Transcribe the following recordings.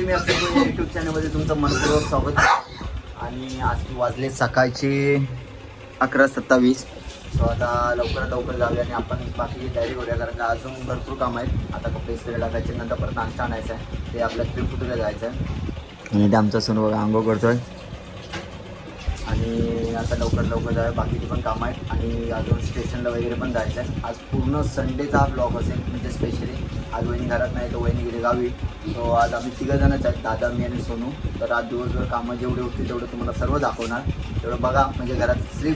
मी आपल्या या युट्यूब चॅनलमध्ये तुमचं मनपूर्वक स्वागत आणि आज वाजले सकाळचे अकरा सत्तावीस. सो आता लवकरात लवकर जाऊया आणि आपण बाकी तयारी करूया कारण का अजून भरपूर काम आहेत. आता कपडे इस्त्री लागायचे नंतर परत नाश्ता आणायचा आहे. ते आपल्या थ्री फुटूला जायचं आहे. आणि ते आमचा सून बघा आंघोळ करतोय. आणि आता लवकर लवकर जाऊया बाकीची पण कामं आहेत आणि अजून स्टेशनला वगैरे पण जायचं आहे. आज पूर्ण संडेचा हा ब्लॉग असेल म्हणजे स्पेशली आज वहिनी घरात नाही तर वहिनी गेले गावी. सो आज आम्ही तिघंजणच आहेत दादा मी आणि सोनू. तर आज दिवसभर कामं जेवढे होतील तेवढं तुम्हाला सर्व दाखवणार. तेवढं बघा म्हणजे घरात स्त्री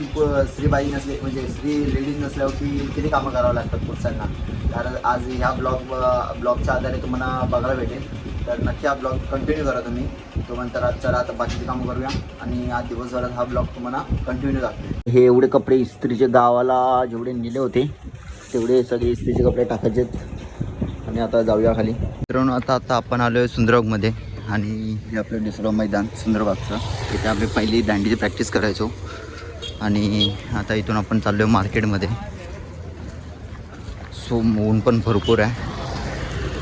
स्त्रीबाई नसली म्हणजे स्त्री लेडीज नसल्यावरती किती कामं करावं लागतात पुरुषांना कारण आज ह्या ब्लॉग ब्लॉगच्या आधारे तुम्हाला बघायला भेटेल. तर नक्की हा ब्लॉग कंटिन्यू करा तुम्ही. तो आजच्या रात चला आता कामं करूया आणि आज दिवसभरात हा ब्लॉग तुम्हाला कंटिन्यू दाखवेल. हे एवढे कपडे इस्त्रीचे गावाला जेवढे नेले होते तेवढे सगळे इस्त्रीचे कपडे टाकायचे आणि आता जाऊया खाली. मित्रांनो आता आता आपण आलो आहे सुंदरबागमध्ये. आणि हे आपलं दुसरं मैदान सुंदरबागचं. तिथे आम्ही पहिली दांडीची प्रॅक्टिस करायचो. आणि आता इथून आपण चाललो आहे मार्केटमध्ये सो ऊन पण भरपूर आहे.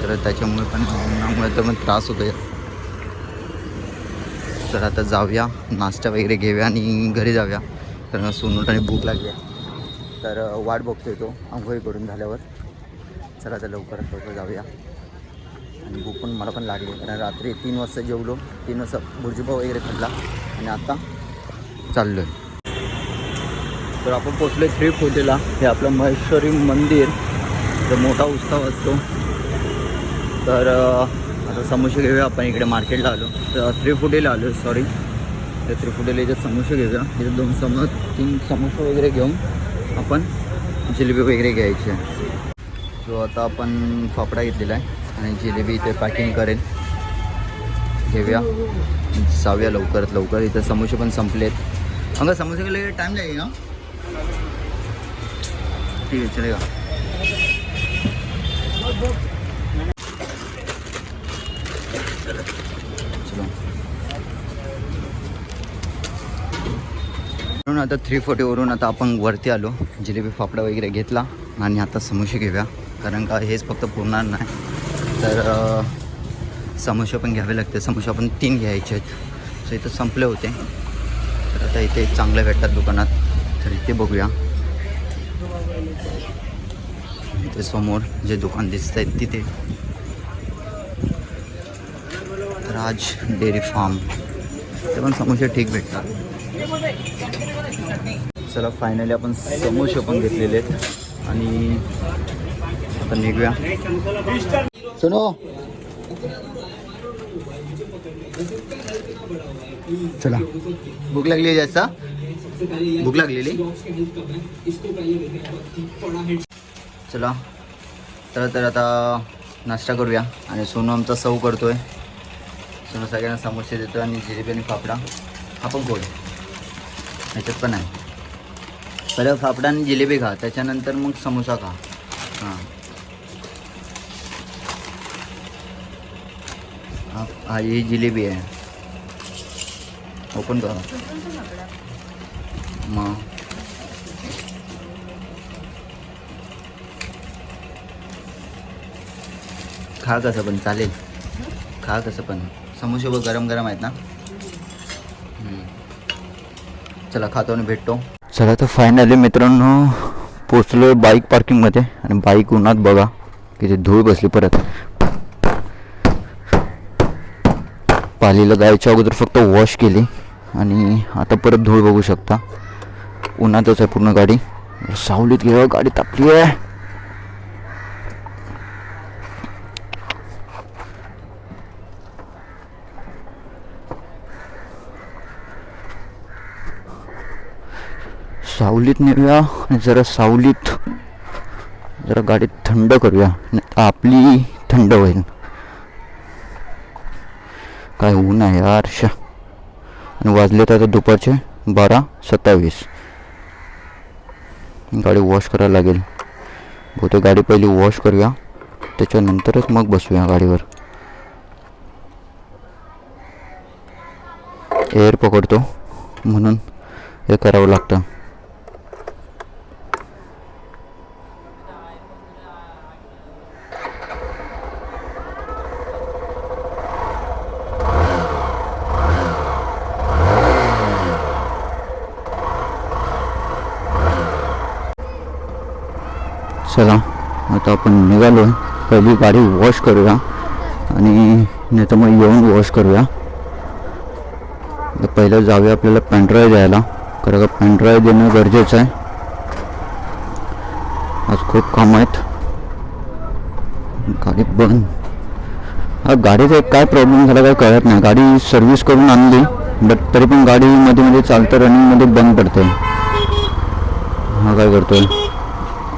तर त्याच्यामुळे पण उन्हामुळे तर पण त्रास होतो तर आता जाऊया नाश्ता वगैरे घेऊया आणि घरी जाऊया. कारण सोनोटाने भूक लागली आहे. तर वाट बघतोय तो आंघोळी करून झाल्यावर. चला आता लवकरात लवकर जाऊया. आणि भूक पण मला पण लागली कारण रात्री तीन वाजता जेवलो तीन वाजता भुर्जीपाव वगैरे खाल्ला आणि आता चाललो आहे तर आपण पोचलो थ्री फोर्टीला. हे आपलं महेश्वरी मंदिर. जो मोठा उत्सव असतो. तर आता समोसे घेऊया आपण. इकडे मार्केटला आलो. तर त्रिफुटीला आलो सॉरी तर त्रिफुटीला इथे समोसे घेऊया. इथे दोन समो तीन समोसे वगैरे घेऊन आपण जिलेबी वगैरे घ्यायची आहे. सो आता आपण फापडा घेतलेला आहे आणि जिलेबी इथे पॅकिंग करेल. घेऊया. जाऊया लवकरात लवकर. इथं समोसे पण संपलेत. अगं समोसे गेले टाईम लागेल ना ठीक आहे चलेगा म्हणून आता थ्री फोर्टीवरून आता आपण वरती आलो. जिलेबी फाफडा वगैरे घेतला आणि आता समोसे घेऊया. कारण का हेच फक्त पुरणार नाही. तर समोसे पण घ्यावे लागते समोसे आपण तीन घ्यायचे आहेत. सो इथं संपले होते. तर आता इथे चांगले भेटतात दुकानात. तर इथे बघूया. इथे समोर जे दुकान दिसत आहेत तिथे. Raj dairy farm. ते पण समोसे ठीक भेटतात. चला फायनली आपण समोसे पण घेतलेले आहेत. आणि आता निघूया. सुनो! चला. भूक लागली जास्त? भूक लागलेली? चला. तर तर आता नाश्ता करूया. आणि सोनू आमचा सव करतोय. सोनू सगळ्यांना समोसे देतो आणि जिलेबी आणि फाफडा. आपण पण ह्याच्यात पण आहे. पहिलं फाफडा आणि जिलेबी खा त्याच्यानंतर मग समोसा खा. हां. हा ही जिलेबी आहे. ओपन करा. मग खा कसं पण चालेल. खा कसं पण. समोसे गरम गरम आहेत ना? चला खातो आणि भेटतो. चला तर फायनली मित्रांनो पोचलो बाईक पार्किंगमध्ये आणि बाईक उन्हात बघा किती धूळ बसली परत. पालीला जायच्या अगोदर फक्त वॉश केली आणि आता परत धूळ बघू शकता. उन्हातच आहे पूर्ण गाडी. सावलीत गेल्यावर गाडी तापली आहे. सावलीत नेऊया आणि जरा सावलीत जरा गाडी थंड करूया आपली थंड होईल. काय ऊन आहे यार आणि वाजलेत आता दुपारचे बारा सत्तावीस. गाडी वॉश करायला लागेल. बहुतेक गाडी पहिली वॉश करूया त्याच्यानंतरच मग बसूया गाडीवर. एअर पकडतो म्हणून हे करावं लागतं. चला आता आपण निघालो आहे पहिली गाडी वॉश करूया आणि नाही तर मग येऊन वॉश करूया. पहिलं जाऊया आपल्याला पॅनड्राईव्ह द्यायला. कारण का पॅनड्राईव्ह देणं गरजेचं आहे. आज खूप काम आहेत. गाडी बंद. हा गाडीचा एक काय प्रॉब्लेम झाला काय कळत नाही. गाडी सर्व्हिस करून आणली बट तरी पण गाडी मध्ये मध्ये चालतं रनिंगमध्ये बंद पडते हा काय करतोय?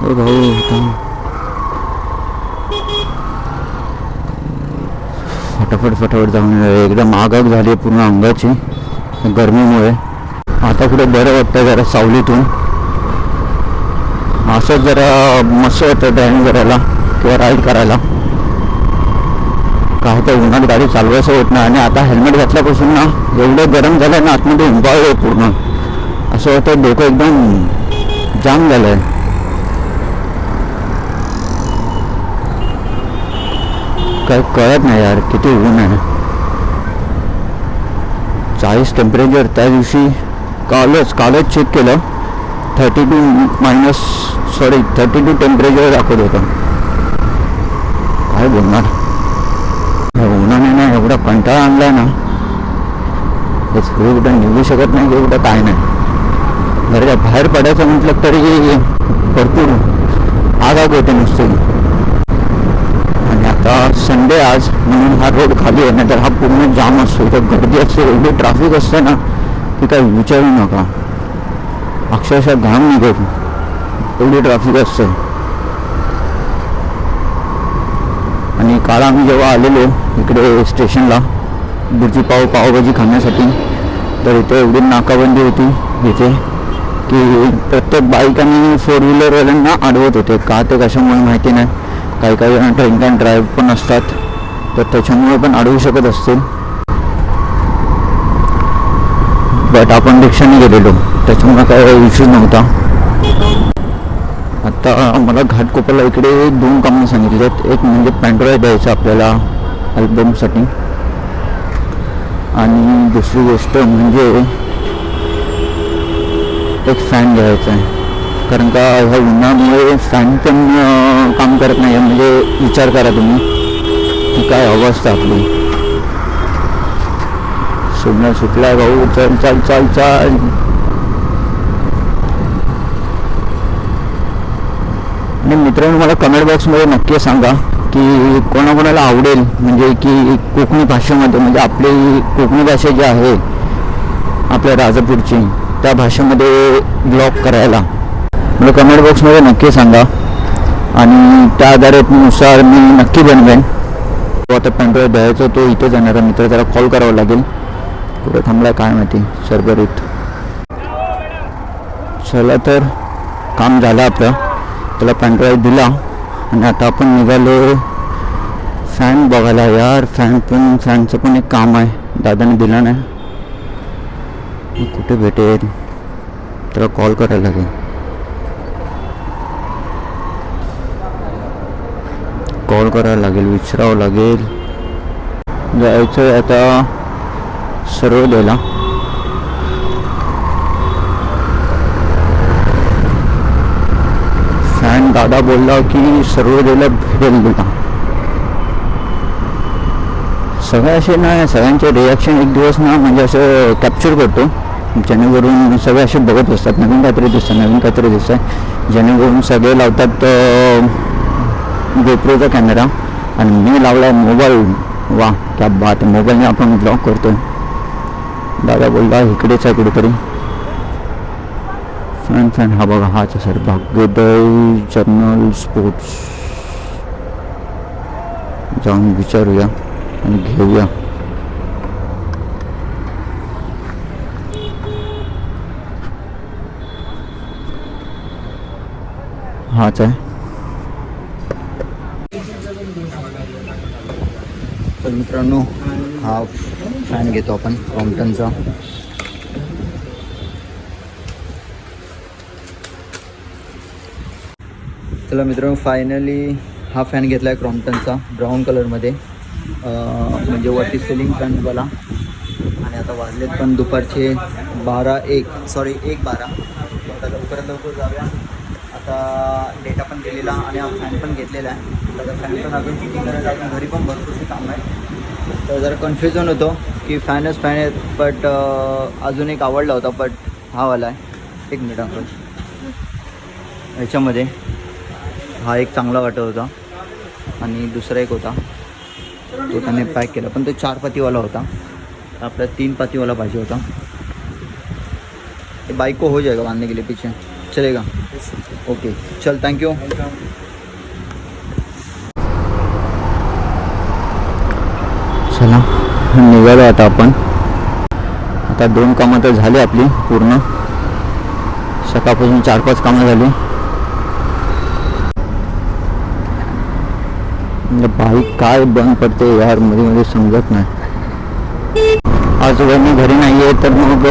अरे भाऊ हो, थांब. फटाफट फटाफट जाऊन एकदम आगाग झाली आहे पूर्ण अंगाची गरमीमुळे. आता कुठे बरं वाटतं जरा सावलीतून. असं जरा मस्त वाटतं ड्रायव्हिंग करायला किंवा राईड करायला. काय तर उन्हात गाडी चालवायचं होत नाही आणि आता हेल्मेट घातल्यापासून ना एवढं गरम झालं ना आतमध्ये उंबाळलं पूर्ण. असं होतं डोकं एकदम जाम झालं आहे काय कळत नाही यार किती ऊन आहे. चाळीस टेम्परेचर त्या दिवशी कालच कालच चेक केलं. Thirty two minus sorry thirty two temperature दाखवत होतं. काय बोलणार? उन्हाने ना एवढा कंटाळा आणलाय ना. हे कुठं निघू शकत नाही की कुठं काय नाही. घराच्या बाहेर पडायचं म्हटलं तरी भरपूर आग होते नुसते. संडे आज म्हणून हा रोड खाली आहे नाहीतर हा पूर्ण जाम असतो. इथं गर्दी असते एवढी ट्रॅफिक असते ना की काही विचारू नका. अक्षरशः घाम निघत. एवढी ट्रॅफिक असते. आणि काल आम्ही जेव्हा आलेलो इकडे स्टेशनला बुर्जी पाव पावभाजी खाण्यासाठी तर इथे एवढी नाकाबंदी होती इथे की प्रत्येक बाईक आणि फोर व्हीलरवाल्यांना अडवत होते. का ते कशामुळे माहिती नाही. काही काही ड्रिंक अँड ड्राईव्ह पण असतात. तर त्याच्यामुळे पण अडवू शकत असतील. बट आपण रिक्षाने गेलेलो. त्याच्यामुळे काही इश्यू नव्हता. आता मला घाटकोपरला इकडे दोन कामं सांगितली आहेत एक म्हणजे पॅन्ड्रॉइड द्यायचं आपल्याला अल्बमसाठी आणि दुसरी गोष्ट म्हणजे एक फॅन घ्यायचा आहे. कारण का ह्या उन्हामुळे फॅन पण काम करत नाही म्हणजे विचार करा तुम्ही. की काय अवस्था आपली. सुटला भाऊ चल चल चल चल. आणि मित्रांनो मला कमेंट बॉक्समध्ये नक्की सांगा की कोणाकोणाला आवडेल म्हणजे की कोकणी भाषेमध्ये म्हणजे आपली कोकणी भाषा जी आहे आपल्या राजापूरची त्या भाषेमध्ये ब्लॉग करायला. मला कमेंट बॉक्समध्ये नक्की सांगा. आणि त्या आधारानुसार मी नक्की बनवेन. तो आता पेनड्राईव्ह द्यायचा तो इथे जाणारा मित्र त्याला कॉल करावा लागेल. कुठे थांबलाय काय माहिती? सरबरीत. चला तर काम झालं आपलं. त्याला पेनड्राईव्ह दिला. आणि आता आपण निघालो. फॅन बघायला यार. फॅन पण फॅनचं पण एक काम आहे. दादाने दिला नाही. कुठे भेटेल त्याला कॉल करायला लागेल. कॉल करा, लागेल विचारावं जायचं आहे आता सर्व द्यायला फॅन दादा बोलला की सर्व द्यायला भेटेल तुला. सगळे असे नाही सगळ्यांचे रिॲक्शन एक दिवस ना म्हणजे असं कॅप्चर करतो. जेणेकरून सगळे असे बघत असतात, नवीन काहीतरी दिसतं, नवीन काहीतरी दिसतं जेणेकरून सगळे लावतात गोप्रोचा कॅमेरा आणि मी लावला मोबाईल वा त्या बात मोबाईलने आपण ब्लॉग करतो दादा बोलला इकडेच आहे कुठेतरी. फॅन फॅन हा बघा हाच आहे सर भाग्योदय जर्नल स्पोर्ट्स जाऊन विचारूया आणि घेऊया. हाच आहे. तर मित्रांनो हा फॅन घेतो आपण क्रॉम्प्टनचा चला मित्रांनो फायनली हा फॅन घेतला आहे क्रॉम्प्टनचा ब्राऊन कलरमध्ये म्हणजे वरती सिलिंग फॅनवाला आणि आता वाजलेत पण दुपारचे बारा एक सॉरी एक बारा. आता लवकरात लवकर जाऊया. आता डेटा पण दिलेला आणि हा फॅन पण घेतलेला आहे. तर फॅन पण अजून किती गरज अजून घरी पण भरपूरशी काम आहे तर जरा कन्फ्युजन होतो की फॅनच फॅन आहेत बट अजून एक आवडला होता बट हा वाला आहे. एक मिनिट अंकल याच्यामध्ये हा एक चांगला वाटत होता. आणि दुसरा एक होता. तो त्याने पॅक केला पण तो चार पातीवाला होता. आपला तीन पातीवाला पाहिजे होता. ये बाइक को हो जाएगा बांधने के लिए पीछे. चलेगा. ओके चल थैंक यू चला निघालो आता आपण. आता दोन कामं तर झाली आपली पूर्ण. सकाळपासून चार पाच कामं झाली. बाईक काय बंद पडते यारमध्ये मध्ये समजत नाही. आज वहिनी घरी नाही आहे तर मग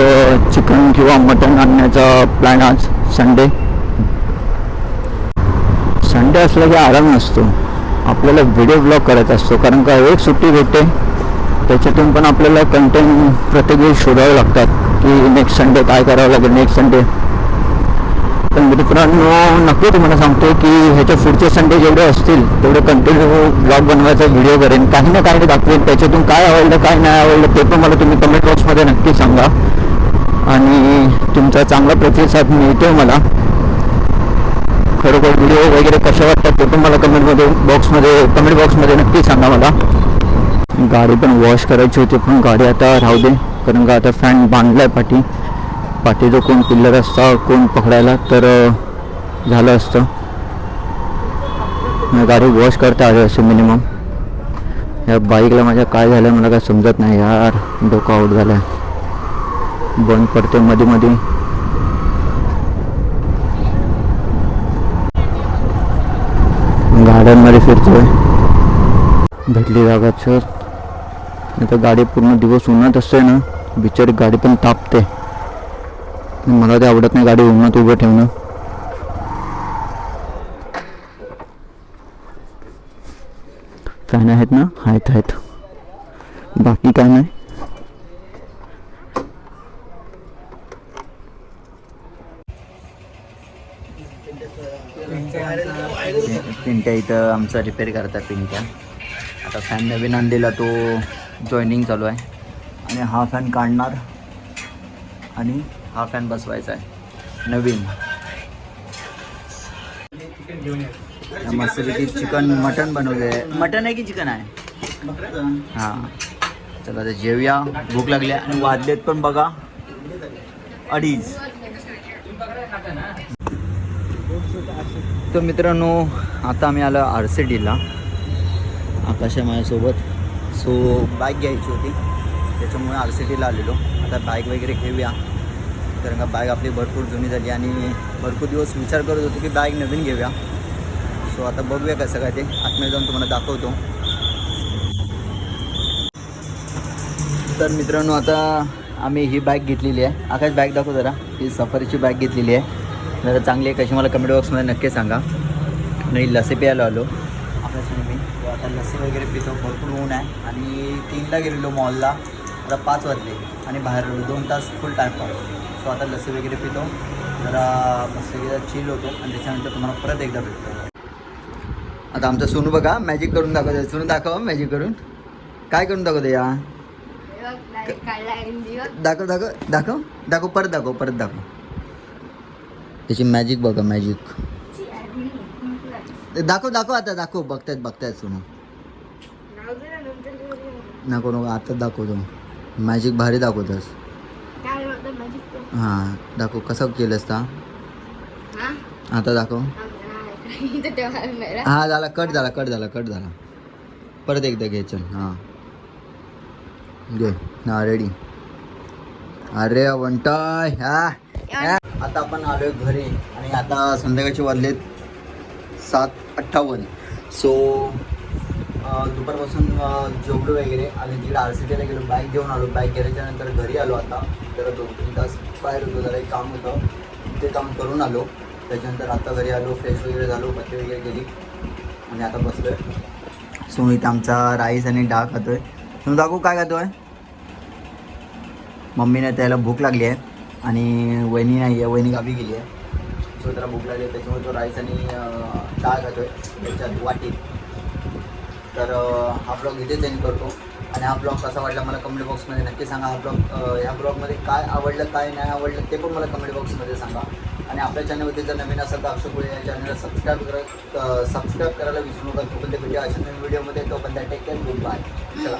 चिकन किंवा मटन आणण्याचा प्लॅन आज संडे संडे असला की आराम नसतो. आपल्याला व्हिडिओ ब्लॉग करायचा असतो. कारण का एक सुट्टी भेटते. त्याच्यातून पण आपल्याला कंटेंट प्रत्येक वेळी शोधावे लागतात. की नेक्स्ट संडे काय करावं लागेल नेक्स्ट संडे पण मित्रांनो नक्की तुम्हाला सांगतो की ह्याच्या पुढचे संडे जेवढे असतील तेवढे कंटिन्यू ब्लॉग बनवायचा व्हिडिओ करेन. काही ना काही दाखवेन. त्याच्यातून काय आवडलं काय नाही आवडलं ते पण मला तुम्ही कमेंट बॉक्समध्ये नक्की सांगा. आणि तुमचा चांगला प्रतिसाद मिळतो मला. खरोखर व्हिडिओ वगैरे कशा वाटतात ते पण मला कमेंटमध्ये बॉक्समध्ये कमेंट बॉक्समध्ये नक्की सांगा मला. गाडी पण वॉश करायची होती पण गाडी आता राहू दे. कारण का आता फॅन बांधलाय पाठी. पाठी जो कोण पिल्लर असता कोण पकडायला तर झालं असतं. गाडी वॉश करता आले असे मिनिमम या बाईकला माझ्या काय झालं मला काय समजत नाही यार. डोकं आऊट झालं आहे बंद पडते मध्ये मध्ये गाड्यांमध्ये फिरतोय. भेटली जागा सर नाही तर गाडी पूर्ण दिवस उन्हात असते ना बिचारी गाडी पण तापते. मला ते आवडत नाही गाडी उन्हात उभं ठेवणं. फॅन आहेत ना? आहेत आहेत. बाकी काय नाही. पिंट्या इथं आमचं रिपेअर करतात पिंट्या. आता फॅन नवीन आणलेला तो जॉईनिंग चालू आहे. आणि हा फॅन काढणार आणि हा फॅन बसवायचा आहे. नवीन. मस्तपैकी चिकन मटन बनवले आहे मटन आहे की चिकन आहे? हां. चला आता जेवूया. भूक लागली आहे. आणि वाजलेत पण बघा. अडीच. तर मित्रांनो आता आम्ही आलो आर सी डीला आकाश आहे माझ्यासोबत. सो बाईक घ्यायची होती. त्याच्यामुळे आर सी डीला आलेलो. आता बाईक वगैरे घेऊया. कारण का बाईक आपली भरपूर जुनी झाली आणि भरपूर दिवस विचार करत होतो की बाईक नवीन घेऊया. सो आता बघूया कसं काय ते. आतमध्ये जाऊन तुम्हाला दाखवतो. तर मित्रांनो आता आम्ही ही बाईक घेतलेली आहे. आकाश बाईक दाखव जरा. ही सफारीची बाईक घेतलेली आहे. जरा चांगली आहे. कशी मला कमेंट बॉक्समध्ये नक्की सांगा. आणि लसी प्यायला आलो आणि मी तो आता लस्सी वगैरे पितो. भरपूर ऊन आहे. आणि तीनला गेलेलो मॉलला आता पाच वाजले. आणि बाहेर आलो दोन तास फुल टाईम पास सो आता लस्सी वगैरे पितो. जरा मस्त चिल होतो. आणि त्याच्यानंतर तुम्हाला परत एकदा भेटतो. आता आमचं सोनू बघा मॅजिक करून दाखवतो सोनू दाखव मॅजिक करून. काय करून दाखवतो या? दाखव दाखव. दाखव. दाखव परत दाखव परत दाखव. त्याची मॅजिक बघा मॅजिक दाखव दाखव आता दाखव. बघतायत बघतायत सोनू. नको नको. आता दाखवतो. मॅजिक भारी दाखवतोस. हां दाखव. कसं केलंस का आता दाखव. हा झाला. कट झाला कट झाला कट झाला. परत एकदा घे चल. हां. घे. हा रेडी अरे वंटाय हा. आता आपण आलोय घरी आणि आता संध्याकाळचे वाजलेत सात अठ्ठावन्न. सो दुपारपासून अं, जेवलो वगैरे आणि तिकडे आर सी टीला गेलो बाईक घेऊन आलो. बाईक गेल्याच्यानंतर घरी आलो आता. जरा दोन तीन तास बाहेर होतो जरा एक काम होतं. ते काम करून आलो. त्याच्यानंतर आता घरी आलो फ्रेश वगैरे झालो बच्चे वगैरे गेली आणि आता बसलोय. सो इथं आमचा राईस आणि डाळ खातोय. तुम्ही दाखवू काय खातोय? मम्मीने त्याला भूक लागली आहे. आणि वहिनी नाही आहे वहिनी गावी गेली आहे सो त्याला भूक लागली त्याच्यामुळे तो राईस आणि अं, डाळ आहे त्याच्यात वाटीत तर अं, हा ब्लॉग इथे एंड करतो. आणि हा ब्लॉग कसा वाटला मला कमेंट बॉक्समध्ये नक्की सांगा. हा ब्लॉग ह्या ब्लॉगमध्ये काय आवडलं काय नाही आवडलं ते पण मला कमेंट बॉक्समध्ये सांगा. आणि आपल्या चॅनलमध्ये जर नवीन असेल तर अक्षय कोळी या चॅनलला सबस्क्राईब करा सबस्क्राईब करायला विसरू नका. तोपर्यंत व्हिडिओ अशा नवीन व्हिडिओमध्ये तोपर्यंत टेक केअर गुड बाय चला.